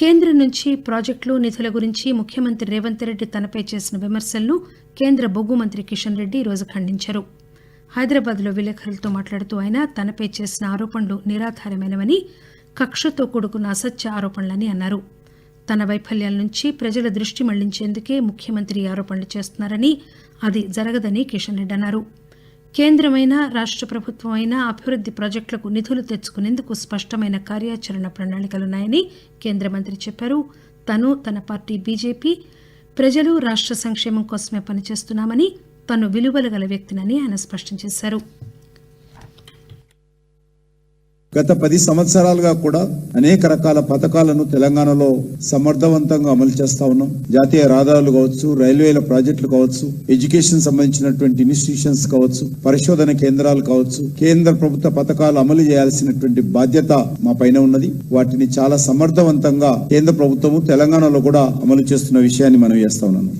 కేంద్రం నుంచి ప్రాజెక్టులు నిధుల గురించి ముఖ్యమంత్రి రేవంత్ రెడ్డి తనపై చేసిన విమర్శలను కేంద్ర బొగ్గు మంత్రి కిషన్ రెడ్డి ఈరోజు ఖండించారు. హైదరాబాద్లో విలేకరులతో మాట్లాడుతూ ఆయన తనపై చేసిన ఆరోపణలు నిరాధారమైనవని కక్షతో కూడుకున్న అసత్య ఆరోపణలని అన్నారు. తన వైఫల్యాల నుంచి ప్రజల దృష్టి మళ్ళించేందుకే ముఖ్యమంత్రి ఆరోపణలు చేస్తున్నారని అది జరగదని కిషన్ రెడ్డి అన్నారు. కేంద్రమైన రాష్ట్ర ప్రభుత్వం అయినా అభివృద్ది ప్రాజెక్టులకు నిధులు తెచ్చుకునేందుకు స్పష్టమైన కార్యాచరణ ప్రణాళికలున్నాయని కేంద్ర మంత్రి చెప్పారు. తను తన పార్టీ బీజేపీ ప్రజలు రాష్ట్ర సంక్షేమం కోసమే పనిచేస్తున్నామని తను విలువలు గల వ్యక్తినని ఆయన స్పష్టం చేశారు. గత పది సంవత్సరాలుగా కూడా అనేక రకాల పథకాలను తెలంగాణలో సమర్థవంతంగా అమలు చేస్తా ఉన్నాం. జాతీయ రహదారులు కావచ్చు రైల్వేల ప్రాజెక్టులు కావచ్చు ఎడ్యుకేషన్ సంబంధించినటువంటి ఇన్స్టిట్యూషన్స్ కావచ్చు పరిశోధన కేంద్రాలు కావచ్చు కేంద్ర ప్రభుత్వ పథకాలు అమలు చేయాల్సినటువంటి బాధ్యత మా పైన ఉన్నది. వాటిని చాలా సమర్థవంతంగా కేంద్ర ప్రభుత్వము తెలంగాణలో కూడా అమలు చేస్తున్న విషయాన్ని మనం చేస్తా ఉన్నాను